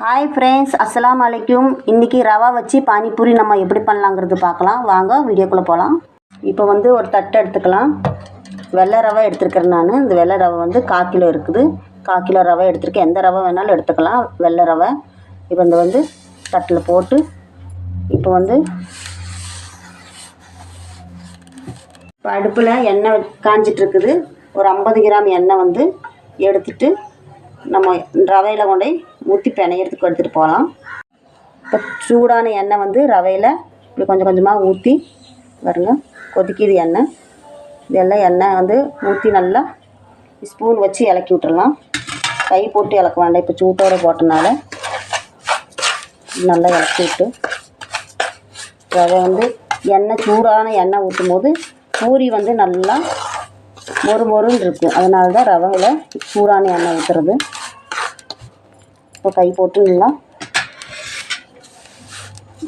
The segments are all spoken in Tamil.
ஹாய் ஃப்ரெண்ட்ஸ் அஸ்லாம் வலைக்கும் இன்றைக்கி ரவா வச்சு பானிபூரி நம்ம எப்படி பண்ணலாங்கிறது பார்க்கலாம். வாங்க வீடியோக்குள்ளே போகலாம் இப்போ வந்து ஒரு தட்டை எடுத்துக்கலாம். வெள்ளை ரவை எடுத்துருக்கிறேன் நான். இந்த வெள்ளை ரவை வந்து கால் கிலோ இருக்குது. கால் கிலோ ரவை எடுத்துருக்கேன். எந்த ரவை வேணாலும் எடுத்துக்கலாம். வெள்ளை ரவை. இப்போ இந்த வந்து தட்டில் போட்டு இப்போ வந்து இப்போ அடுப்பில் எண்ணெய் காஞ்சிட்ருக்குது ஒரு ஐம்பது கிராம் எண்ணெய் வந்து எடுத்துட்டு நம்ம ரவையில் கொண்டு போய் ஊற்றி பிணையிறதுக்கு எடுத்துகிட்டு போகலாம். இப்போ சூடான எண்ணெய் வந்து ரவையில் இப்படி கொஞ்சம் கொஞ்சமாக ஊற்றி வருங்க கொதிக்கிது எண்ணெய். இதெல்லாம் எண்ணெய் வந்து ஊற்றி நல்லா ஸ்பூன் வச்சு இலக்கி விட்டுடலாம் கை போட்டு இலக்க வேண்டாம் இப்போ சூட்டோட போட்டனால. நல்லா இலக்கி விட்டு. ரவை வந்து எண்ணெய் சூடான எண்ணெய் ஊற்றும் போது பூரி வந்து நல்லா மொறு மொறுன்னு இருக்கும் அதனால தான் ரவையில் சூடான எண்ணெய் ஊற்றுறது இப்போ கை போட்டு நல்லா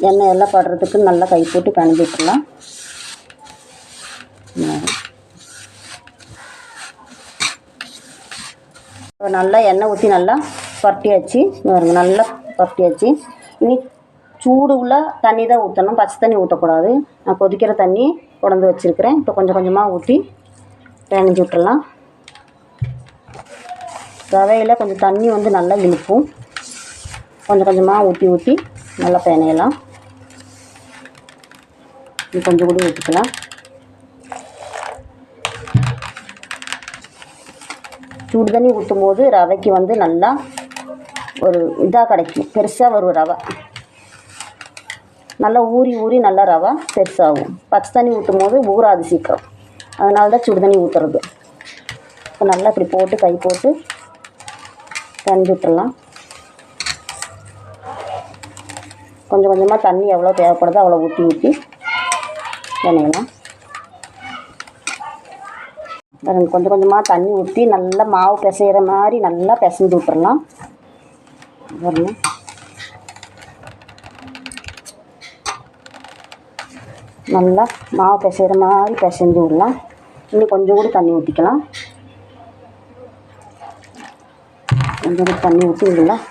எண்ணெய் எல்லாம் படுறதுக்கு நல்லா கை போட்டு பிணைஞ்சிக்கலாம் விட்டுடலாம் இப்போ நல்லா எண்ணெய் ஊற்றி நல்லா பரட்டியாச்சு. நல்லா பரட்டியாச்சு. இனி சூடு உள்ள தண்ணி தான் ஊற்றணும் பச்சை தண்ணி ஊற்றக்கூடாது நான் கொதிக்கிற தண்ணி கொண்டு வச்சுருக்கிறேன். இப்போ கொஞ்சம் கொஞ்சமாக ஊற்றி பிணைஞ்சு விட்டுடலாம் ரவையில் கொஞ்சம் தண்ணி வந்து நல்லா இழுக்கும் கொஞ்சம் கொஞ்சமாக ஊற்றி ஊற்றி நல்லா பிணையலாம் இது கொஞ்சம் கூட ஊற்றிக்கலாம் சூடு தண்ணி ஊற்றும் போது ரவைக்கு வந்து நல்லா ஒரு இதாக கிடைக்கும். பெருசாக வரும் ரவை. நல்லா ஊறி ஊறி நல்லா ரவை பெருசாகும். பச்சை தண்ணி ஊற்றும் போது ஊறாது சீக்கிரம். அதனால தான் சுடு தண்ணி ஊற்றுறது இப்போ நல்லா இப்படி போட்டு கை போட்டு கஞ்சி விட்டுறலாம் கொஞ்சம் கொஞ்சமாக தண்ணி எவ்வளோ தேவைப்படுதோ அவ்வளோ ஊற்றி ஊற்றி பண்ணிக்கலாம். கொஞ்சம் கொஞ்சமாக தண்ணி ஊற்றி நல்லா மாவு பிசைகிற மாதிரி நல்லா பிசைஞ்சு விட்டுறலாம். வரணும் நல்லா மாவு பிசைகிற மாதிரி பிசைஞ்சு விடலாம். இன்னும் கொஞ்சம் கூட தண்ணி ஊற்றிக்கலாம் கொஞ்சம் கூட தண்ணி ஊற்றி விடலாம்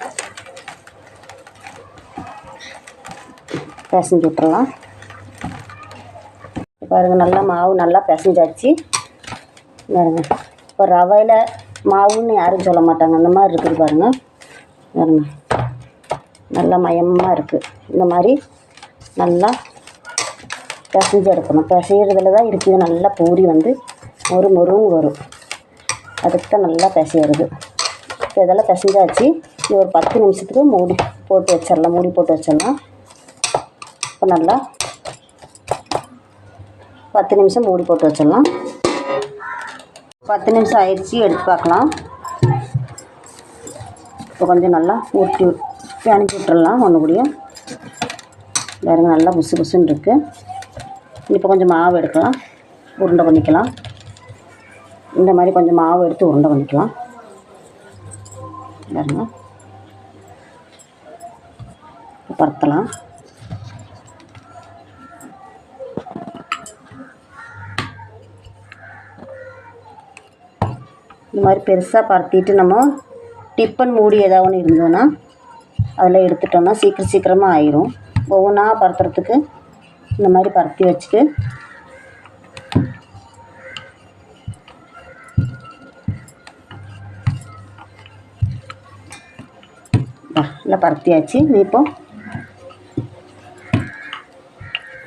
பிசைஞ்சு விட்டுறலாம். பாருங்க நல்லா மாவு நல்லா பிசைஞ்சாச்சு. பாருங்க இப்போ ரவையில் மாவுன்னு யாரும் சொல்ல மாட்டாங்க. அந்த மாதிரி இருக்குது பாருங்க. பாருங்க நல்லா மயமாக இருக்குது இந்த மாதிரி நல்லா பிசைஞ்சு எடுக்கணும். பிசைகிறதுல தான் இருக்குது நல்லா பூரி வந்து மொறு மொறுன்னு வரும். அதுக்கு தான் நல்லா பிசையிறது இப்போ இதெல்லாம் பிசைஞ்சாச்சு. இது ஒரு பத்து நிமிஷத்துக்கு மூடி போட்டு வச்சிடலாம் மூடி போட்டு வச்சிடலாம் இப்போ நல்லா பத்து நிமிஷம் மூடி போட்டு வச்சிடலாம் பத்து நிமிஷம் ஆயிடுச்சு. எடுத்து பார்க்கலாம். இப்போ கொஞ்சம் நல்லா ஊற்றி அனுப்பி விட்டுடலாம் ஒன்று கூடிய பாருங்க நல்லா புசு புசுன்னு இருக்குது இப்போ கொஞ்சம் மாவு எடுக்கலாம். உருண்டை பண்ணிக்கலாம். இந்த மாதிரி கொஞ்சம் மாவு எடுத்து உருண்டை பண்ணிக்கலாம். பாருங்க. பரத்தலாம் இந்த மாதிரி பெருசாக பரத்திட்டு நம்ம டிஃபன் மூடி ஏதாவது ஒன்று இருந்ததுன்னா அதில் எடுத்துட்டோம்னா சீக்கிரம் சீக்கிரமாக ஆயிரும். ஒவ்வொன்றா பரத்துறதுக்கு இந்த மாதிரி பரத்தி வச்சுட்டு நல்லா பரத்தியாச்சு. இது இப்போ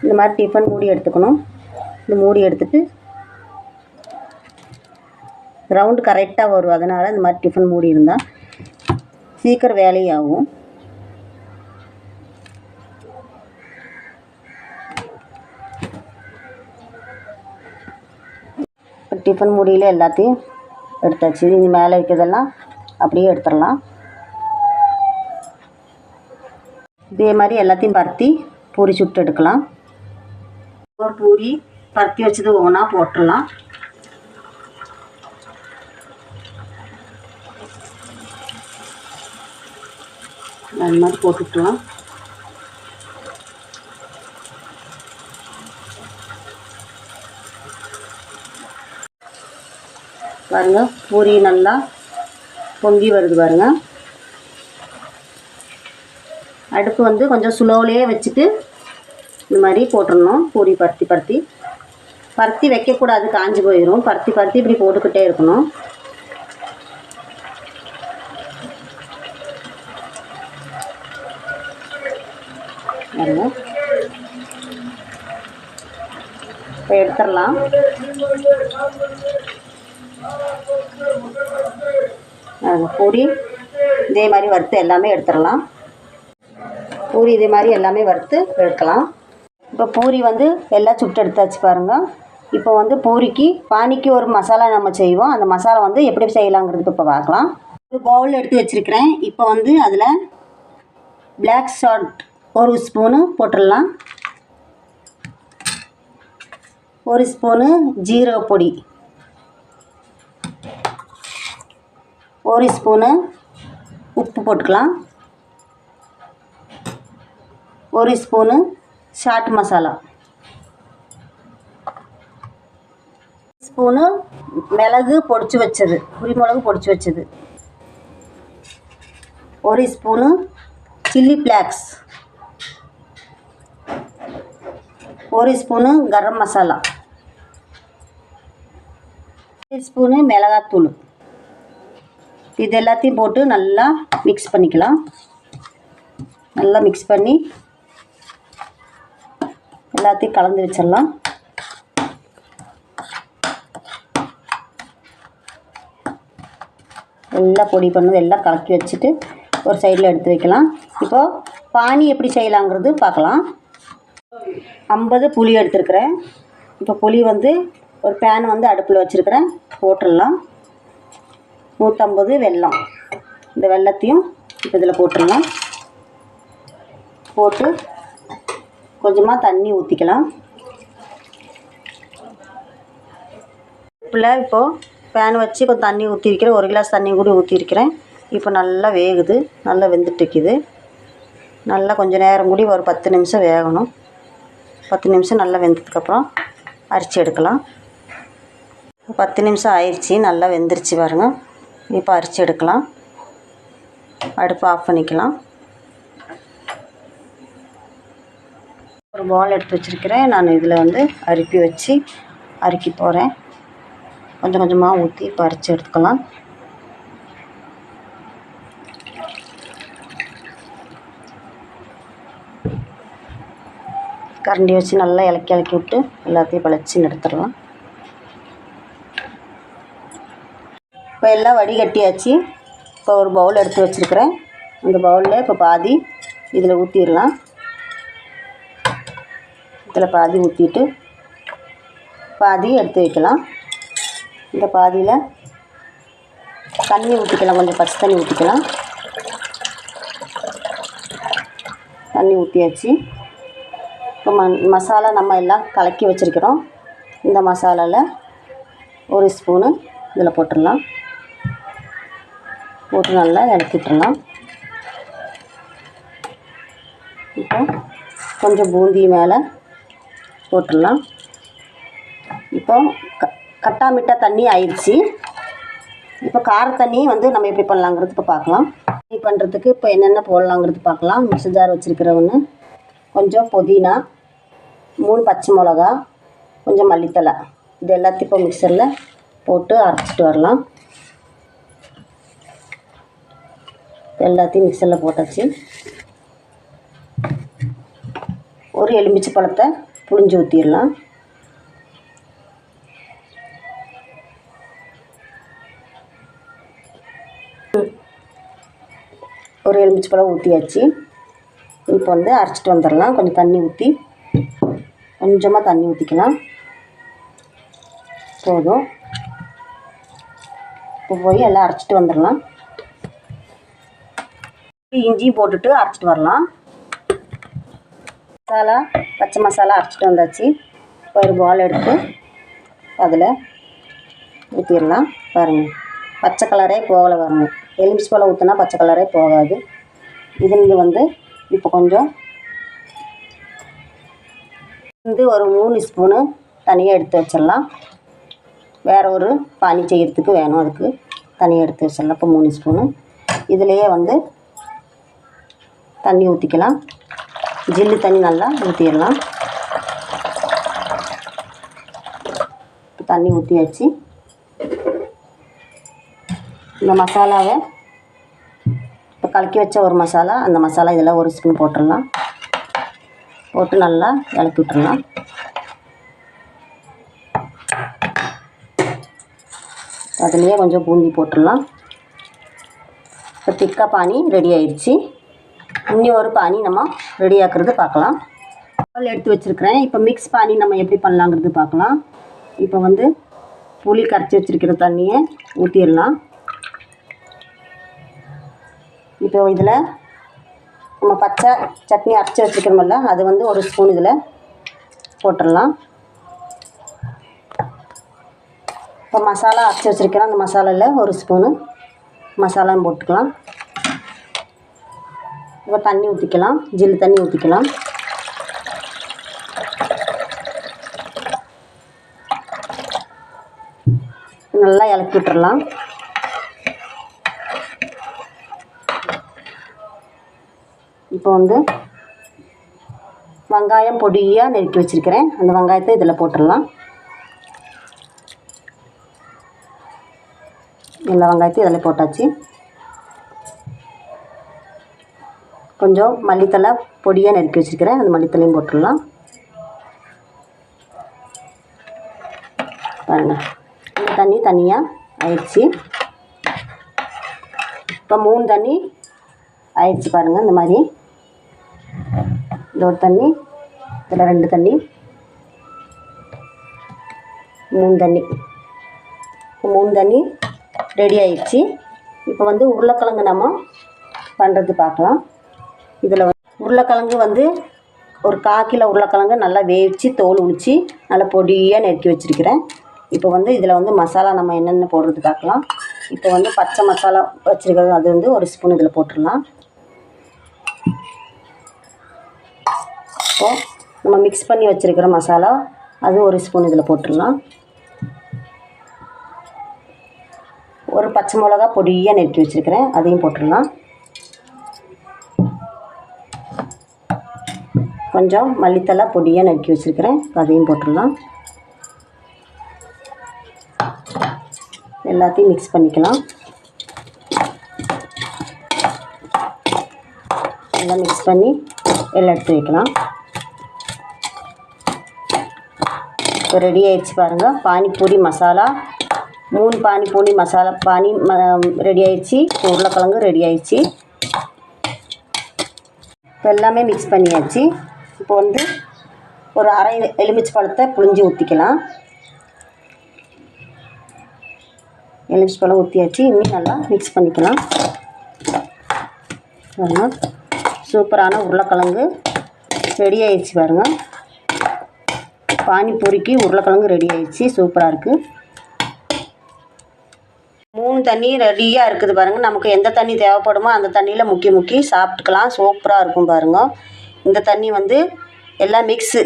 இந்த மாதிரி டிஃபன் மூடி எடுத்துக்கணும். இந்த மூடி எடுத்துட்டு ரவுண்டு கரெக்டாக வரும். அதனால் இந்த மாதிரி டிஃபன் மூடி இருந்தால் சீக்கிரம் வேலையாகும். டிஃபன் மூடியில் எல்லாத்தையும் எடுத்தாச்சு. இது மேலே இருக்கிறதெல்லாம் அப்படியே எடுத்துடலாம். இதே மாதிரி எல்லாத்தையும் பருத்தி பூரி சுட்டு எடுக்கலாம். ஒரு பூரி பருத்தி வச்சது ஒவ்வொன்றா போட்டுடலாம். அது மாதிரி போட்டுக்கலாம். பாருங்க பூரி நல்லா பொங்கி வருது பாருங்கள் அடுப்பு வந்து கொஞ்சம் ஸ்லோவிலே வச்சுட்டு இந்த மாதிரி போட்டுடணும். பூரி பருத்தி பருத்தி. பருத்தி வைக்கக்கூடாது காஞ்சி போயிடும் பருத்தி பருத்தி இப்படி போட்டுக்கிட்டே இருக்கணும். இப்போ எடுத்துடலாம். பொடி பூரி. இதே மாதிரி வறுத்து எல்லாமே எடுத்துடலாம். பூரி இதே மாதிரி எல்லாமே வறுத்து எடுக்கலாம். இப்போ பூரி வந்து எல்லாம் சுட்டு எடுத்தாச்சு பாருங்கள் இப்போ வந்து பூரிக்கு பானிக்கு ஒரு மசாலா நம்ம செய்வோம். அந்த மசாலா வந்து எப்படி செய்யலாங்கிறது இப்போ பார்க்கலாம். ஒரு பவுல் எடுத்து வச்சுருக்கிறேன். இப்போ வந்து அதில் பிளாக் சால்ட் ஒரு ஸ்பூனு போட்டுடலாம். ஒரு ஸ்பூனு ஜீரக பொடி. ஒரு ஸ்பூனு உப்பு போட்டுக்கலாம். ஒரு ஸ்பூனு சாட் மசாலா. ஸ்பூனு மிளகு பொடிச்சு வச்சது குருமிளகு பொடிச்சு வச்சது. ஒரு ஸ்பூனு சில்லி ஃப்ளாக்ஸ். ஒரு ஸ்பூனு கரம் மசாலா. ஒரு ஸ்பூனு மிளகாத்தூள். இது எல்லாத்தையும் போட்டு நல்லா மிக்ஸ் பண்ணிக்கலாம். நல்லா மிக்ஸ் பண்ணி எல்லாத்தையும் கலந்து வச்சிடலாம். எல்லாம் பொடி பண்ணது எல்லாம் கலக்கி வச்சுட்டு ஒரு சைடில் எடுத்து வைக்கலாம். இப்போது பானி எப்படி செய்யலாங்கிறது பார்க்கலாம். ஐம்பது புளி எடுத்துருக்குறேன். இப்போ புளி வந்து ஒரு பேன் வந்து அடுப்பில் வச்சுருக்கிறேன். போட்டுடலாம். நூற்றம்பது வெல்லம். இந்த வெல்லத்தையும் இப்போ இதில் போட்டுடலாம். போட்டு கொஞ்சமாக தண்ணி ஊற்றிக்கலாம் அடுப்பில் இப்போது பேன் வச்சு கொஞ்சம் தண்ணி ஊற்றிருக்கிறேன் ஒரு கிளாஸ் தண்ணி கூட ஊற்றிருக்கிறேன் இப்போ நல்லா வேகுது நல்லா வெந்துட்டுக்குது நல்லா கொஞ்சம் நேரம் கூடி ஒரு பத்து நிமிஷம் வேகணும். பத்து நிமிஷம் நல்லா வெந்ததுக்கப்புறம் அரிசி எடுக்கலாம். பத்து நிமிஷம் ஆயிடுச்சு நல்லா வெந்துருச்சு பாருங்க. இப்போ அரிசி எடுக்கலாம். அடுப்பு ஆஃப் பண்ணிக்கலாம். ஒரு பால் எடுத்து வச்சுருக்கிறேன். நான் இதில் வந்து அரிப்பி வச்சு அரிக்கி போகிறேன் கொஞ்சம் கொஞ்சமாக ஊற்றி பறித்து எடுத்துக்கலாம். கரண்டி வச்சு நல்லா இலக்கி இலக்கி விட்டு எல்லாத்தையும் பழச்சி எடுத்துடலாம். இப்போ எல்லாம் வடிகட்டியாச்சு இப்போ ஒரு பவுல் எடுத்து வச்சுருக்கிறேன். அந்த பவுலில் இப்போ பாதி இதில் ஊற்றிடலாம் இதில் பாதி ஊற்றிட்டு பாதி எடுத்து வைக்கலாம். இந்த பாதியில் தண்ணி ஊற்றிக்கலாம் கொஞ்சம் பச்சை தண்ணி ஊற்றிக்கலாம் தண்ணி ஊற்றியாச்சு இப்போ ம மசாலா நம்ம எல்லாம் கலக்கி வச்சுருக்கிறோம். இந்த மசாலாவில் ஒரு ஸ்பூனு இதில் போட்டுடலாம். போட்டு நல்லா இறக்கிட்டுலாம் இப்போ கொஞ்சம் பூந்தி மேலே போட்டுடலாம். இப்போ க கட்டாமிட்டா தண்ணி ஆயிடுச்சு. இப்போ கார தண்ணி வந்து நம்ம எப்படி பண்ணலாங்கிறது இப்போ பார்க்கலாம். இது பண்ணுறதுக்கு இப்போ என்னென்ன போடலாங்கிறது பார்க்கலாம். மிக்ஸி ஜார் வச்சுருக்கிறவன்னு கொஞ்சம் புதினா மூணு பச்சை மிளகா கொஞ்சம் மல்லித்தழை. இது எல்லாத்தையும் இப்போ மிக்சரில் போட்டு அரைச்சிட்டு வரலாம். எல்லாத்தையும் மிக்சரில் போட்டாச்சு. ஒரு எலுமிச்சை பழத்தை புழிஞ்சு ஊற்றிடலாம் ஒரு எலுமிச்சை பழம் ஊற்றியாச்சு இப்போ வந்து அரைச்சிட்டு வந்துடலாம். கொஞ்சம் தண்ணி ஊற்றி கொஞ்சமாக தண்ணி ஊற்றிக்கலாம் போதும். இப்போ போய் எல்லாம் அரைச்சிட்டு வந்துடலாம். இஞ்சியும் போட்டுட்டு அரைச்சிட்டு வரலாம். மசாலா பச்சை மசாலா அரைச்சிட்டு வந்தாச்சு. இப்போ ஒரு பால் எடுத்து அதில் ஊற்றிடலாம் பாருங்கள் பச்சை கலரே போகலை பாருங்கள் எலுமிச்சு பழம் ஊற்றினா பச்சை கலரே போகாது. இதுலேருந்து வந்து இப்போ கொஞ்சம் வந்து ஒரு மூணு ஸ்பூனு தனியாக எடுத்து வச்சிடலாம். வேறு ஒரு பானி செய்கிறதுக்கு வேணும். அதுக்கு தனியாக எடுத்து வச்சிடலாம். இப்போ மூணு ஸ்பூனு இதுலேயே வந்து தண்ணி ஊற்றிக்கலாம் ஜில்லு தண்ணி நல்லா ஊற்றிடலாம் தண்ணி ஊற்றியாச்சு இந்த மசாலாவை இப்போ கலக்கி வச்ச ஒரு மசாலா அந்த மசாலா இதெல்லாம் ஒரு ஸ்பூன் போட்டுடலாம். போட்டு நல்லா இலக்கி விட்டுடலாம். அதுலேயே கொஞ்சம் பூந்தி போட்டுடலாம். இப்போ திக்கா பானி ரெடி ஆயிடுச்சு. இன்னி ஒரு பானி நம்ம ரெடி ஆக்குறது பார்க்கலாம். பால் எடுத்து வச்சுருக்கிறேன். இப்போ மிக்ஸ் பானி நம்ம எப்படி பண்ணலாங்கிறது பார்க்கலாம். இப்போ வந்து புளி கரைச்சி வச்சுருக்கிற தண்ணியை ஊற்றிடலாம் இப்போ இதில் நம்ம பச்சை சட்னி அரைச்சி வச்சுருக்கிறோமில்ல அது வந்து ஒரு ஸ்பூன் இதில் போட்டுடலாம். இப்போ மசாலா அரைச்சி வச்சுருக்கிறோம் அந்த மசாலாவில் ஒரு ஸ்பூனு மசாலாவும் போட்டுக்கலாம். இப்போ தண்ணி ஊற்றிக்கலாம். ஜில்லு தண்ணி ஊற்றிக்கலாம். நல்லா இலக்கி விட்டுறலாம். இப்போ வந்து வெங்காயம் பொடியாக நெருக்கி வச்சுருக்கிறேன். அந்த வெங்காயத்தை இதில் போட்டுடலாம். எல்லா வெங்காயத்தையும் இதில் போட்டாச்சு. கொஞ்சம் மல்லித்தலை பொடியாக நறுக்கி வச்சுருக்கிறேன். அந்த மல்லித்தலையும் போட்டுடலாம். பாருங்கள் இந்த தண்ணி தனியாக ஆயிடுச்சு. இப்போ மூணு தண்ணி ஆயிடுச்சு பாருங்கள் இந்த மாதிரி. இந்த ஒரு தண்ணி இதில் ரெண்டு தண்ணி. மூணு தண்ணி. மூணு தண்ணி ரெடி ஆயிடுச்சு. இப்போ வந்து உருளைக்கிழங்கு நம்ம பண்ணுறது பார்க்கலாம். இதில் உருளைக்கிழங்கு வந்து ஒரு காக்கில் கிலோ உருளைக்கிழங்கு நல்லா வேவிச்சு தோல் உரித்து நல்லா பொடியாக நெருக்கி வச்சுருக்கிறேன். இப்போ வந்து இதில் வந்து மசாலா நம்ம என்னென்ன போடுறது பார்க்கலாம். இப்போ வந்து பச்சை மசாலா வச்சுருக்கிறது அது வந்து ஒரு ஸ்பூன் இதில் போட்டுடலாம். இப்போது நம்ம மிக்ஸ் பண்ணி வச்சுருக்கிற மசாலா அது ஒரு ஸ்பூன் இதில் போட்டுடலாம். ஒரு பச்சை மிளகா பொடியாக நெருக்கி வச்சுருக்கிறேன் அதையும் போட்டுடலாம். கொஞ்சம் மல்லித்தலை பொடியாக நறுக்கி வச்சுருக்கிறேன். அதையும் போட்டுடலாம். எல்லாத்தையும் மிக்ஸ் பண்ணிக்கலாம். எல்லாம் மிக்ஸ் பண்ணி எல்லாம் எடுத்து வைக்கலாம். இப்போ ரெடி ஆயிடுச்சு பாருங்கள் பானிபூரி மசாலா. மூணு பானிபூரி மசாலா பானி ம ரெடி ஆயிடுச்சு. உருளைக்கிழங்கு ரெடி ஆயிடுச்சு. இப்போ எல்லாமே மிக்ஸ் பண்ணியாச்சு. இப்போ வந்து ஒரு அரை எலுமிச்சை பழத்தை புழிஞ்சு ஊற்றிக்கலாம் எலுமிச்சை பழம் ஊற்றியாச்சு இன்னும் நல்லா மிக்ஸ் பண்ணிக்கலாம். சூப்பரான உருளைக்கிழங்கு ரெடி ஆயிடுச்சு பாருங்கள் பானிபூரிக்கு உருளைக்கிழங்கு ரெடி ஆயிடுச்சு. சூப்பராக இருக்குது மூணு தண்ணி ரெடியாக இருக்குது பாருங்கள் நமக்கு எந்த தண்ணி தேவைப்படுமோ அந்த தண்ணியில் முக்கி முக்கி சாப்பிட்டுக்கலாம். சூப்பராக இருக்கும் பாருங்கள் இந்த தண்ணி வந்து எல்லாம் மிக்ஸு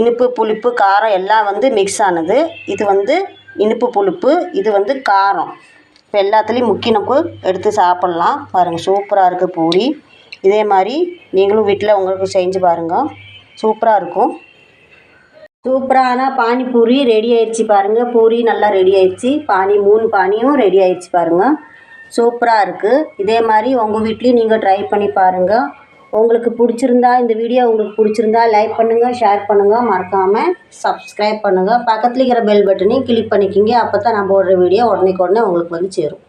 இனிப்பு புளிப்பு காரம் எல்லாம் வந்து மிக்ஸ் ஆனது. இது வந்து இனிப்பு புளிப்பு இது வந்து காரம். இப்போ எல்லாத்துலேயும் முக்கிய நமக்கு எடுத்து சாப்பிட்லாம். பாருங்கள் சூப்பராக இருக்குது பூரி. இதே மாதிரி நீங்களும் வீட்டில் உங்களுக்கு செஞ்சு பாருங்கள் சூப்பராக இருக்கும். சூப்பரான பானிபூரி ரெடி ஆயிடுச்சு பாருங்கள் பூரி நல்லா ரெடி ஆயிடுச்சு பானி மூணு பானியும் ரெடி ஆயிடுச்சு பாருங்கள் சூப்பராக இருக்குது இதே மாதிரி உங்கள் வீட்லேயும் நீங்கள் ட்ரை பண்ணி பாருங்கள் உங்களுக்கு பிடிச்சிருந்தா இந்த வீடியோ உங்களுக்கு பிடிச்சிருந்தா லைக் பண்ணுங்கள் ஷேர் பண்ணுங்கள் மறக்காமல் சப்ஸ்கிரைப் பண்ணுங்கள் பக்கத்தில் இருக்கிற பெல் பட்டனையும் கிளிக் பண்ணிக்கிங்க. அப்போ தான் நான் போடுற வீடியோ உடனே உடனே உங்களுக்கு வந்து சேரும்.